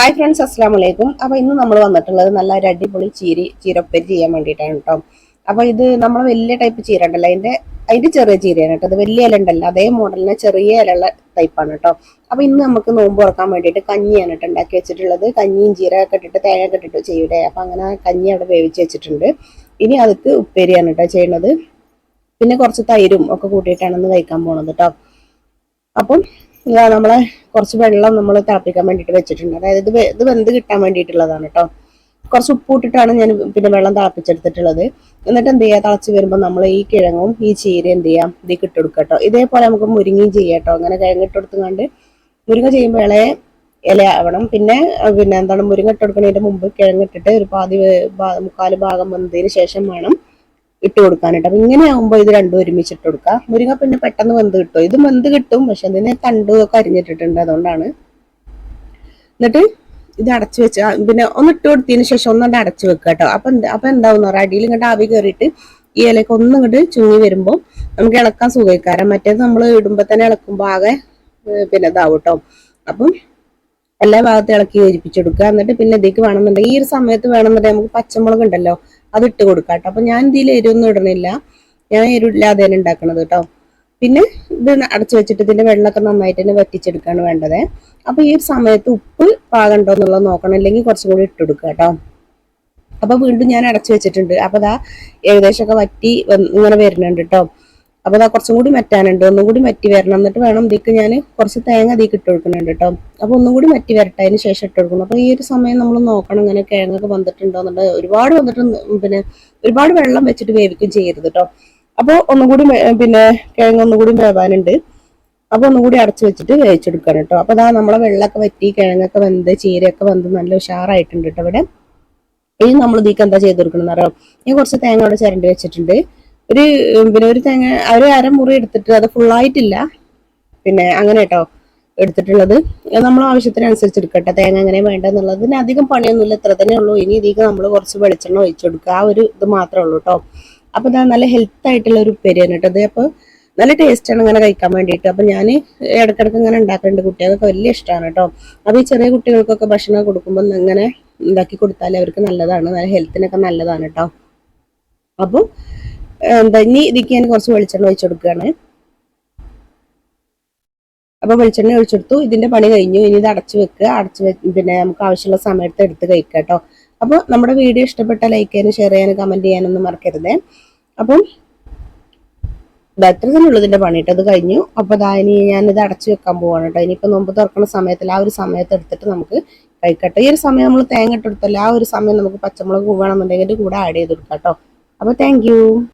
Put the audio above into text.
Hi friends അസ്സാം വലൈക്കും അപ്പൊ ഇന്ന് നമ്മൾ വന്നിട്ടുള്ളത് നല്ല ഒരു അടിപൊളി ചീരി ചീരപ്പേരി ചെയ്യാൻ വേണ്ടിയിട്ടാണ് കേട്ടോ അപ്പൊ ഇത് നമ്മൾ വലിയ ടൈപ്പ് ചീര ഉണ്ടല്ലോ. അതിന്റെ അതിന്റെ ചെറിയ ചീരയാണ് കേട്ടോ അത് വലിയ ഇല ഉണ്ടല്ലോ. അതേ മോഡലിന് ചെറിയ ഇലയുള്ള ടൈപ്പാണ് കേട്ടോ അപ്പൊ ഇന്ന് നമുക്ക് നോമ്പ് തുറക്കാൻ വേണ്ടിയിട്ട് കഞ്ഞിയാണ് കേട്ടോ ഉണ്ടാക്കി വെച്ചിട്ടുള്ളത്. കഞ്ഞിയും ചീരയൊക്കെ ഇട്ടിട്ട് തേങ്ങ കെട്ടിട്ട് ചെയ്യൂടെ. അപ്പൊ അങ്ങനെ കഞ്ഞി അവിടെ വേവിച്ച് വെച്ചിട്ടുണ്ട്. ഇനി അതിക്ക് ഉപ്പേരിയാണ് കേട്ടോ ചെയ്യണത് പിന്നെ കുറച്ച് തൈരും ഒക്കെ കൂട്ടിയിട്ടാണ് ഇന്ന് കഴിക്കാൻ പോണത് കേട്ടോ അപ്പം ഇതാ നമ്മളെ കുറച്ച് വെള്ളം നമ്മൾ തിളപ്പിക്കാൻ വേണ്ടിയിട്ട് വെച്ചിട്ടുണ്ട്. അതായത് ഇത് ഇത് വെന്ത് കിട്ടാൻ വേണ്ടിയിട്ടുള്ളതാണ് കേട്ടോ കുറച്ച് ഉപ്പ് ഞാൻ പിന്നെ വെള്ളം തിളപ്പിച്ചെടുത്തിട്ടുള്ളത്. എന്നിട്ട് എന്ത് ചെയ്യുക തിളച്ച് വരുമ്പോൾ നമ്മൾ ഈ കിഴങ്ങും ഈ ചീര എന്ത് ചെയ്യാം? ഇതിലേക്ക് ഇട്ട് കേട്ടോ ഇതേപോലെ നമുക്ക് മുരിങ്ങയും ചെയ്യാം കേട്ടോ അങ്ങനെ കിഴങ്ങ് ഇട്ടെടുത്തുകൊണ്ട് മുരിങ്ങ ചെയ്യുമ്പോൾ ഇളയ ഇല ആവണം. പിന്നെ പിന്നെ എന്താണ്? മുരിങ്ങ ഇട്ട് കൊടുക്കുന്നതിന്റെ മുമ്പ് കിഴങ്ങിട്ടിട്ട് ഒരു പാതി മുക്കാൽ ഭാഗം വന്നതിന് ശേഷം വേണം ഇട്ട് കൊടുക്കാനായിട്ട് അപ്പൊ ഇങ്ങനെ ആകുമ്പോൾ ഇത് രണ്ടും ഒരുമിച്ച് ഇട്ട് കൊടുക്കുക മുരിങ്ങ പിന്നെ പെട്ടെന്ന് വെന്ത് കിട്ടും. ഇത് വെന്ത് കിട്ടും പക്ഷെ അതിന് തണ്ടും ഒക്കെ അരിഞ്ഞിട്ടിട്ടുണ്ട്. അതുകൊണ്ടാണ് എന്നിട്ട് ഇത് അടച്ചു വെച്ച പിന്നെ ഒന്ന് ഇട്ട് കൊടുത്തതിന് ശേഷം ഒന്നുകൊണ്ട് അടച്ചു വെക്കുക കേട്ടോ. അപ്പൊ അപ്പൊ എന്താവും പറയാം അടിയിൽ ഇങ്ങോട്ട് ആവി കയറിയിട്ട് ഈ ഇലയ്ക്ക് ഒന്നും ഇങ്ങോട്ട് ചുങ്ങി വരുമ്പോൾ നമുക്ക് ഇളക്കാൻ സുഖക്കാരം മറ്റേത് നമ്മൾ ഇടുമ്പോൾ തന്നെ ഇളക്കുമ്പോൾ ആകെ പിന്നെ ഇതാവും കേട്ടോ. അപ്പം എല്ലാ ഭാഗത്തും ഇളക്കി യോജിപ്പിച്ചെടുക്കുക എന്നിട്ട് പിന്നെ ഇതിലേക്ക് വേണമെന്നുണ്ടെങ്കിൽ ഈ ഒരു സമയത്ത് വേണമെന്നുണ്ടെങ്കിൽ നമുക്ക് പച്ചമുളക് ഉണ്ടല്ലോ അത് ഇട്ട് കൊടുക്കാം കേട്ടോ അപ്പം ഞാൻ ഇതിൽ എരിവൊന്നും ഇടണില്ല. ഞാൻ എരിവില്ലാതെയാണ് ഉണ്ടാക്കണത് കേട്ടോ പിന്നെ ഇത് അടച്ചു വെച്ചിട്ട് ഇതിന്റെ വെള്ളമൊക്കെ നന്നായിട്ട് തന്നെ വറ്റിച്ചെടുക്കുകയാണ് വേണ്ടത്. അപ്പോൾ ഈ സമയത്ത് ഉപ്പ് പാകണ്ടോ എന്നുള്ളത് നോക്കണം. അല്ലെങ്കിൽ കുറച്ചും കൂടി ഇട്ട് കൊടുക്കുക കേട്ടോ അപ്പം വീണ്ടും ഞാൻ അടച്ചു വെച്ചിട്ടുണ്ട്. അപ്പോൾ അതാ ഏകദേശമൊക്കെ വറ്റി ഇങ്ങനെ വരുന്നുണ്ട് കേട്ടോ അപ്പൊ അതാ കുറച്ചും കൂടി മറ്റാനുണ്ട്. ഒന്നും കൂടി മറ്റി വരണം. എന്നിട്ട് വേണം ഇതിക്ക് ഞാൻ കുറച്ച് തേങ്ങ അതിക്ക് ഇട്ട് കൊടുക്കുന്നുണ്ട് കേട്ടോ. അപ്പൊ ഒന്നും കൂടി മറ്റി വരട്ടെ അതിന് ശേഷം ഇട്ട് കൊടുക്കണം. അപ്പൊ ഈ ഒരു സമയം നമ്മൾ നോക്കണം ഇങ്ങനെ കിഴങ്ങൊക്കെ വന്നിട്ടുണ്ടോ എന്നുള്ളത്. ഒരുപാട് വന്നിട്ട് പിന്നെ ഒരുപാട് വെള്ളം വെച്ചിട്ട് വേവിക്കും ചെയ്യരുത് കേട്ടോ. അപ്പോൾ ഒന്നും കൂടി പിന്നെ കിഴങ്ങ് ഒന്നും കൂടി വേവാനുണ്ട്. അപ്പൊ ഒന്നും കൂടി അടച്ചു വെച്ചിട്ട് വേവിച്ചെടുക്കണം കേട്ടോ. അപ്പൊ അതാ നമ്മളെ വെള്ളമൊക്കെ വറ്റി കിഴങ്ങൊക്കെ വെന്ത് ചീരയൊക്കെ വെന്ത് നല്ല ഉഷാറായിട്ടുണ്ട് കേട്ടോ ഇവിടെ. ഇനി നമ്മൾ ഇതിക്ക് എന്താ ചെയ്ത് കൊടുക്കണം എന്നറിയാം ഞാൻ കുറച്ച് തേങ്ങ അവിടെ ചിരണ്ടി വെച്ചിട്ടുണ്ട്. ഒരു പിന്നെ ഒരു തേങ്ങ ഒരു അരമുറി എടുത്തിട്ട് അത് ഫുള്ളായിട്ടില്ല പിന്നെ അങ്ങനെ കേട്ടോ എടുത്തിട്ടുള്ളത്. നമ്മൾ ആവശ്യത്തിനനുസരിച്ച് എടുക്കട്ടെ. തേങ്ങ എങ്ങനെ വേണ്ടെന്നുള്ളത് പിന്നെ അധികം ഇത്ര തന്നെ ഉള്ളൂ. ഇനി ഇതിക്ക് നമ്മൾ കുറച്ച് വെളിച്ചെണ്ണ ഒഴിച്ചു കൊടുക്കുക. ആ ഒരു ഇത് മാത്രമേ ഉള്ളൂ കേട്ടോ അപ്പൊ ഇതാ നല്ല ഹെൽത്ത് ആയിട്ടുള്ള ഒരു ഉപ്പേരിയാണ് കേട്ടോ ഇത്. അപ്പൊ നല്ല ടേസ്റ്റ് ആണ് ഇങ്ങനെ കഴിക്കാൻ വേണ്ടിയിട്ട്. അപ്പൊ ഞാൻ ഇടക്കിടക്ക് ഇങ്ങനെ ഉണ്ടാക്കുന്നുണ്ട് കുട്ടികൾക്ക് വലിയ ഇഷ്ടമാണ് കേട്ടോ അപ്പൊ ഈ ചെറിയ കുട്ടികൾക്കൊക്കെ ഭക്ഷണം കൊടുക്കുമ്പോൾ ഇങ്ങനെ ഉണ്ടാക്കി കൊടുത്താൽ അവർക്ക് നല്ലതാണ്. നല്ല ഹെൽത്തിനൊക്കെ നല്ലതാണ് കേട്ടോ അപ്പം എന്താ ഇനി ഇതിക്ക് ഞാൻ കുറച്ച് വെളിച്ചെണ്ണ ഒഴിച്ചു കൊടുക്കുകയാണ്. അപ്പൊ വെളിച്ചെണ്ണ ഒഴിച്ചെടുത്തു ഇതിന്റെ പണി കഴിഞ്ഞു. ഇനി ഇത് അടച്ചു വെക്കുക. അടച്ചു വെ പിന്നെ നമുക്ക് ആവശ്യമുള്ള സമയത്ത് എടുത്ത് കഴിക്കുക കേട്ടോ. അപ്പോൾ നമ്മുടെ വീഡിയോ ഇഷ്ടപ്പെട്ട ലൈക്ക് ചെയ്യാനും ഷെയർ ചെയ്യാനും കമന്റ് ചെയ്യാനൊന്നും മറക്കരുതേ. അപ്പം ഇത് അത്ര തന്നെ ഉള്ളതിന്റെ പണി കേട്ടോ. അത് കഴിഞ്ഞു. അപ്പൊ അതാ ഇനി ഞാനിത് അടച്ചു വെക്കാൻ പോവാണ് കേട്ടോ. ഇനിയിപ്പോ നോമ്പ് തുറക്കുന്ന സമയത്തിൽ ആ ഒരു സമയത്ത് എടുത്തിട്ട് നമുക്ക് കഴിക്കട്ടെ ഈ ഒരു സമയം നമ്മൾ തേങ്ങ ഇട്ടെടുത്തല്ലോ ആ ഒരു സമയം നമുക്ക് പച്ചമുളക് വേണമെന്നുണ്ടെങ്കിൽ കൂടെ ആഡ് ചെയ്ത് കൊടുക്കാം കേട്ടോ. അപ്പൊ താങ്ക്